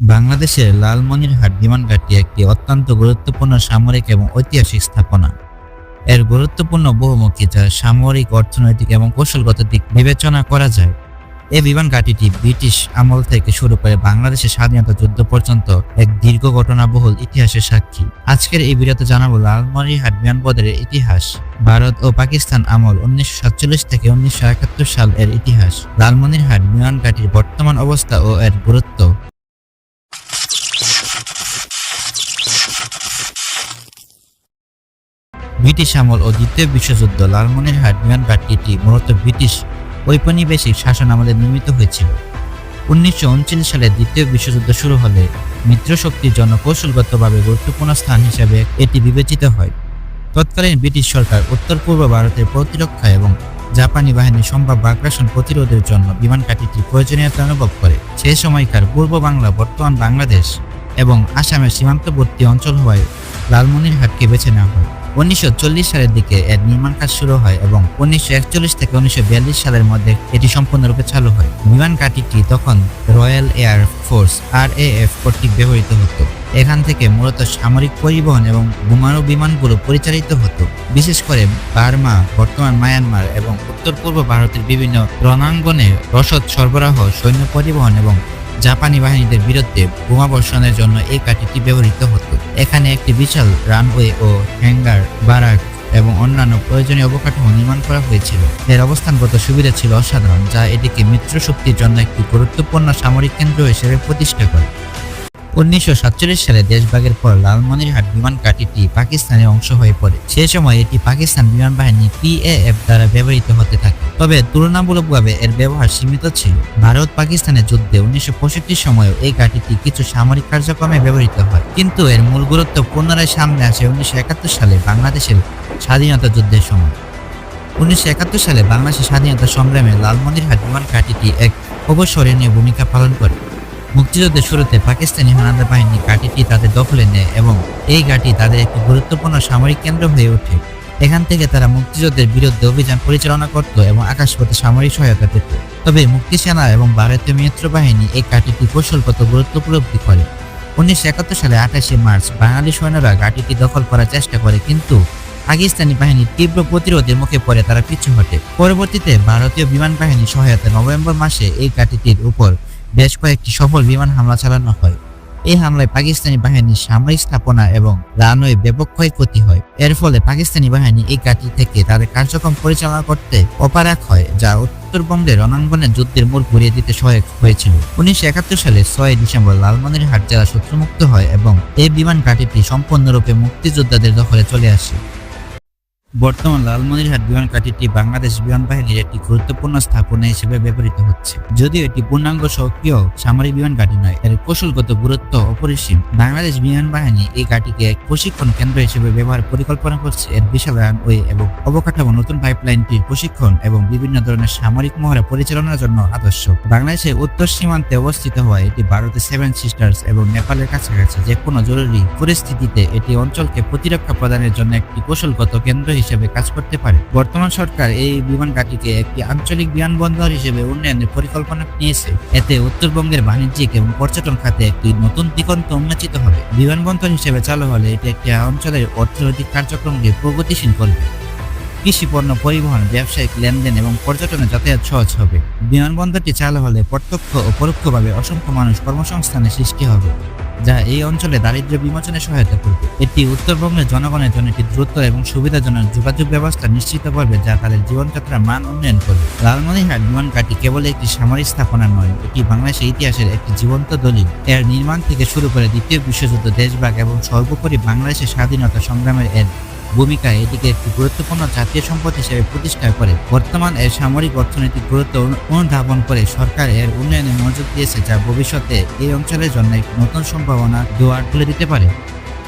বাংলাদেশের লালমনিরহাট বিমানঘাটটি একটি অত্যন্ত গুরুত্বপূর্ণ সামরিক এবং ঐতিহাসিক স্থাপনা। এর গুরুত্বপূর্ণ বহুমুখী যা সামরিক, অর্থনৈতিক এবং কৌশলগত দিক বিবেচনা করা যায়। এই বিমান ঘাঁটিটি ব্রিটিশ আমল থেকে শুরু করে বাংলাদেশের স্বাধীনতা যুদ্ধ পর্যন্ত এক দীর্ঘ ঘটনাবহুল ইতিহাসের সাক্ষী। আজকের এই ভিডিওতে জানাব লালমনিরহাট বিমানবন্দরের ইতিহাস, ভারত ও পাকিস্তান আমল উনিশশো সাতচল্লিশ থেকে উনিশশো একাত্তর সাল এর ইতিহাস। লালমনিরহাট বিমান ঘাঁটির বর্তমান অবস্থা ও এর গুরুত্ব। ব্রিটিশ আমল ও দ্বিতীয় বিশ্বযুদ্ধ লালমনিরহাট বিমান ঘাঁটিটি মূলত ব্রিটিশ ঔপনিবেশিক শাসন আমলে নির্মিত হয়েছিল। উনিশশো উনচল্লিশ সালে দ্বিতীয় বিশ্বযুদ্ধ শুরু হলে মিত্রশক্তির জন্য কৌশলগতভাবে গুরুত্বপূর্ণ স্থান হিসেবে এটি বিবেচিত হয়। তৎকালীন ব্রিটিশ সরকার উত্তর পূর্ব ভারতের প্রতিরক্ষা এবং জাপানি বাহিনীর সম্ভাব্য আগ্রাসন প্রতিরোধের জন্য বিমান ঘাঁটিটির প্রয়োজনীয়তা অনুভব করে। সেই সময়কার পূর্ব বাংলা, বর্তমান বাংলাদেশ এবং আসামের সীমান্তবর্তী অঞ্চল হওয়ায় লালমনিরহাটকে বেছে নেওয়া হয়। উনিশশো চল্লিশ সালের দিকে এর নির্মাণ কাজ শুরু হয় এবং উনিশশো একচল্লিশ থেকে উনিশশো বিয়াল্লিশ সালের মধ্যে এটি সম্পূর্ণরূপে চালু হয়। বিমান ঘাঁটিটি তখন royal air force R F কর্তৃক ব্যবহৃত হতো। এখান থেকে মূলত সামরিক পরিবহন এবং বোমারু বিমানগুলো পরিচালিত হতো। বিশেষ করে বার্মা, বর্তমান মায়ানমার এবং উত্তর পূর্ব ভারতের বিভিন্ন রণাঙ্গনে রসদ সরবরাহ, সৈন্য পরিবহন এবং জাপানি বাহিনীদের বিরুদ্ধে বোমা বর্ষণের জন্য এই কাঠিটি ব্যবহৃত হতো। এখানে একটি বিশাল রানওয়ে ও হ্যাঙ্গার বারাক এবং অন্যান্য প্রয়োজনীয় অবকাঠামো নির্মাণ করা হয়েছিল। এর অবস্থানগত সুবিধা ছিল অসাধারণ, যা এটিকে মিত্র শক্তির জন্য একটি গুরুত্বপূর্ণ সামরিক কেন্দ্র হিসেবে প্রতিষ্ঠা করে। উনিশশো সাতচল্লিশ সালে দেশভাগের পর লালমনিরহাট বিমান ঘাঁটিটি পাকিস্তানের অংশ হয়ে পড়ে। সে সময় এটি পাকিস্তান বিমান বাহিনী পিএএফ দ্বারা ব্যবহৃত হতে থাকে। তবে তুলনামূলকভাবে এর ব্যবহার সীমিত ছিল। ভারত পাকিস্তানের যুদ্ধে উনিশশো সময়ও এই ঘাঁটিটি কিছু সামরিক কার্যক্রমে ব্যবহৃত হয়। কিন্তু এর মূল গুরুত্ব পুনরায় সামনে আসে উনিশশো একাত্তর সালে বাংলাদেশের স্বাধীনতা যুদ্ধের সময়। উনিশশো একাত্তর সালে বাংলাদেশের স্বাধীনতা সংগ্রামে লালমনিরহাট বিমান ঘাঁটিটি এক অবসরণীয় ভূমিকা পালন করে। মুক্তিযুদ্ধের শুরুতে পাকিস্তানি হানাদার বাহিনী ঘাঁটিটি তাদের দখলে নেয় এবং এই ঘাঁটি তাদের একটি গুরুত্বপূর্ণ সামরিক কেন্দ্র হয়ে ওঠে। এখান থেকে তারা মুক্তিযুদ্ধের বিরুদ্ধে অভিযান পরিচালনা করত এবং আকাশপথে সামরিক সহায়তা পেত। তবে মুক্তি সেনা এবং ভারতীয় মিত্র বাহিনী এই ঘাঁটিটি কৌশলগত গুরুত্ব উপলব্ধি করে। উনিশশো একাত্তর সালে আঠাশে মার্চ বাঙালি সৈন্যরা ঘাঁটিটি দখল করার চেষ্টা করে কিন্তু পাকিস্তানি বাহিনীর তীব্র প্রতিরোধের মুখে পড়ে তারা পিছু হটে। পরবর্তীতে ভারতীয় বিমান বাহিনীর সহায়তা নভেম্বর মাসে এই ঘাঁটিটির উপর বেশ কয়েকটি সফল বিমান হামলা চালানো হয়। এই হামলায় পাকিস্তানি বাহিনীর সামরিক স্থাপনা এবং রানওয়ে ব্যাপক ক্ষয়ক্ষতি হয়। এর ফলে পাকিস্তানি বাহিনী এই ঘাঁটি থেকে তাদের কার্যক্রম পরিচালনা করতে অপারক হয়, যা উত্তরবঙ্গের রণাঙ্গনে যুদ্ধের মোড় ঘুরিয়ে দিতে সহায়ক হয়েছিল। উনিশশো একাত্তর সালে ছয় ডিসেম্বর লালমনিরহাট জেলা শত্রুমুক্ত হয় এবং এই বিমান ঘাঁটিটি সম্পূর্ণরূপে মুক্তিযোদ্ধাদের দখলে চলে আসে। বর্তমান লালমনিরহাট বিমান ঘাঁটিটি বাংলাদেশ বিমান বাহিনীর একটি গুরুত্বপূর্ণ স্থাপনা হিসেবে ব্যবহৃত হচ্ছে। যদিও এটি পূর্ণাঙ্গ সক্রিয় সামরিক বিমান ঘাঁটি নয়, এর কৌশলগত গুরুত্ব অপরিসীম। বাংলাদেশ বিমান বাহিনী এই ঘাঁটিকে এক প্রশিক্ষণ কেন্দ্র হিসেবে ব্যবহার পরিকল্পনা করছে এর বিশাল রানওয়ে এবং অবকাঠামো নতুন পাইপলাইনটির প্রশিক্ষণ এবং বিভিন্ন ধরনের সামরিক মহড়া পরিচালনার জন্য আদর্শ। বাংলাদেশের উত্তর সীমান্তে অবস্থিত হওয়ায় এটি ভারতের সেভেন সিস্টার্স এবং নেপালের কাছাকাছি যে কোনো জরুরি পরিস্থিতিতে এটি অঞ্চলকে প্রতিরক্ষা প্রদানের জন্য একটি কৌশলগত কেন্দ্র হিসেবে কাজ করতে পারে। বর্তমান সরকার এই বিমান ঘাঁটিকে একটি আঞ্চলিক বিমানবন্দর হিসেবে উন্নয়নের পরিকল্পনা নিয়েছে। এতে উত্তরবঙ্গের বাণিজ্যিক এবং পর্যটন খাতে একটি নতুন দিগন্ত উন্মোচিত হবে। বিমানবন্দর হিসেবে চালু হলে এটি একটি অঞ্চলের অর্থনৈতিক কার্যক্রমকে প্রগতিশীল করবে। কৃষি, পণ্য পরিবহন, ব্যবসায়িক লেনদেন এবং পর্যটনে যাতায়াত সহজ হবে। বিমানবন্দরটি চালু হলে প্রত্যক্ষ ও পরোক্ষভাবে অসংখ্য মানুষ কর্মসংস্থানের সৃষ্টি হবে। যা এই অঞ্চলে দারিদ্র্য বিমোচনে সহায়তা করবে। এটি উত্তরবঙ্গের জনগণের জন্য একটি দ্রুত এবং সুবিধাজনক যোগাযোগ ব্যবস্থা নিশ্চিত করবে, যা তাদের জীবনযাত্রার মান উন্নয়ন করবে। বিমান ঘাঁটি কেবল একটি সামরিক স্থাপনা নয়, এটি বাংলাদেশের ইতিহাসের একটি জীবন্ত দলিল। এর নির্মাণ থেকে শুরু করে দ্বিতীয় বিশ্বযুদ্ধ দেশভাগ এবং সর্বোপরি বাংলাদেশের স্বাধীনতা সংগ্রামের এর ভূমিকা এটিকে একটি গুরুত্বপূর্ণ জাতীয় সম্পদ হিসেবে প্রতিষ্ঠা করে। বর্তমান এর সামরিক অর্থনৈতিক গুরুত্ব অনুধাবন করে সরকার এর উন্নয়নে মনোযোগ দিয়েছে যা ভবিষ্যতে এই অঞ্চলের জন্য নতুন সম্ভাবনা দুয়ার খুলে দিতে পারে।